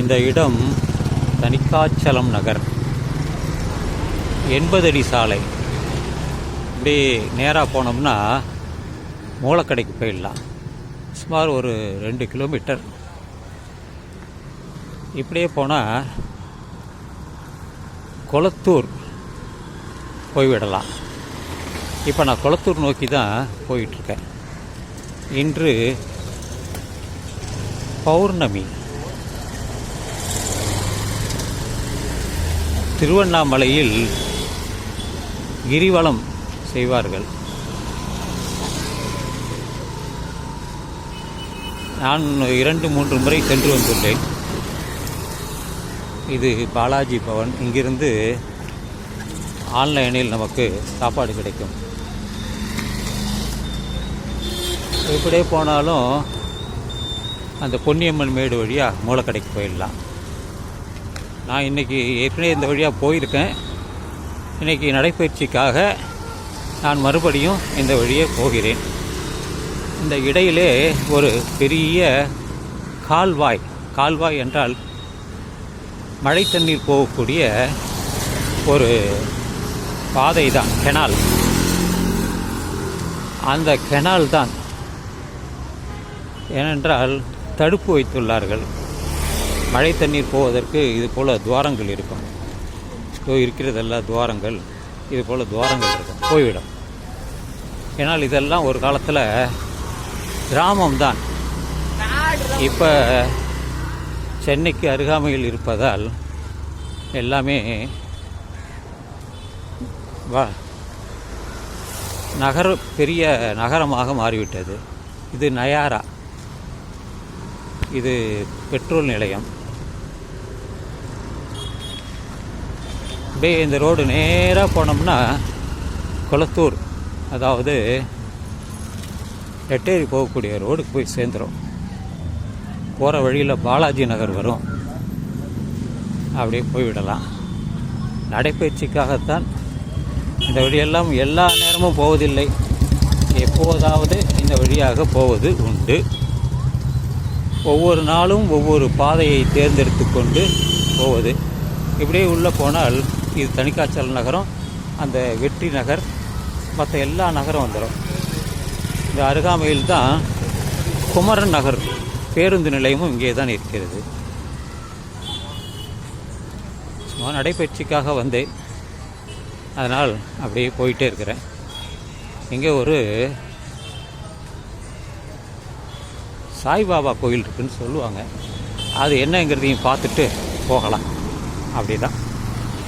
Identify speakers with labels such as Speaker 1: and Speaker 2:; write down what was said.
Speaker 1: இந்த இடம் தனிக்காச்சலம் நகர். எண்பது அடி சாலை. இப்படி நேராக போனோம்னா மூலக்கடைக்கு போயிடலாம். சுமார் ஒரு ரெண்டு கிலோமீட்டர். இப்படியே போனால் கொளத்தூர் போய்விடலாம். இப்போ நான் கொளத்தூர் நோக்கி தான் போயிட்டுருக்கேன் இன்று பௌர்ணமி. திருவண்ணாமலையில் கிரிவலம் செய்வார்கள். நான் இரண்டு மூன்று முறை சென்று வந்துள்ளேன். இது பாலாஜி பவன். இங்கிருந்து ஆன்லைனில் நமக்கு சாப்பாடு கிடைக்கும். இப்படியே போனாலும் அந்த பொன்னியம்மன் மேடு வழியாக மூளைக்கடைக்கு போயிடலாம். நான் இன்றைக்கி ஏற்கனவே இந்த வழியாக போயிருக்கேன். இன்றைக்கி நடைப்பயிற்சிக்காக நான் மறுபடியும் இந்த வழியே போகிறேன். இந்த இடையிலே ஒரு பெரிய கால்வாய் கால்வாய் என்றால் மழை தண்ணீர் போகக்கூடிய ஒரு பாதை தான் கெனால். அந்த கெனால் தான் ஏனென்றால் தடுப்பு வைத்துள்ளார்கள். மழை தண்ணீர் போவதற்கு இது போல் துவாரங்கள் இருக்கும். ஸோ இருக்கிறதெல்லாம் துவாரங்கள் இது போல் துவாரங்கள் இருக்கும். போய்விடும். ஏன்னால் இதெல்லாம் ஒரு காலத்தில் கிராமம்தான். இப்போ சென்னைக்கு அருகாமையில் இருப்பதால் எல்லாமே வா நகர பெரிய நகரமாக மாறிவிட்டது. இது நயாரா. இது பெட்ரோல் நிலையம். அப்படியே இந்த ரோடு நேராக போனோம்னா கொளத்தூர் அதாவது எட்டேரி போகக்கூடிய ரோடுக்கு போய் சேர்ந்துடும் போகிற வழியில் பாலாஜி நகர் வரும். அப்படியே போய்விடலாம். நடைப்பயிற்சிக்காகத்தான் இந்த வழியெல்லாம் எல்லா நேரமும் போவதில்லை. எப்போதாவது இந்த வழியாக போவது உண்டு. ஒவ்வொரு நாளும் ஒவ்வொரு பாதையை தேர்ந்தெடுத்து கொண்டு போவது. இப்படியே உள்ளே போனால் இது தனிக்காய்ச்சல் நகரம் அந்த வெற்றி நகர் மற்ற எல்லா நகரம் வந்துடும் இந்த அருகாமையில் தான் குமரன் நகர் பேருந்து நிலையமும் இங்கே தான் இருக்கிறது. சும்மா நடைபயிற்சிக்காக வந்தேன். அதனால் அப்படியே போயிட்டே இருக்கிறேன். இங்கே ஒரு சாய்பாபா கோயில் இருக்குன்னு சொல்லுவாங்க. அது என்னங்கிறதையும் பார்த்துட்டு போகலாம். அப்படி தான்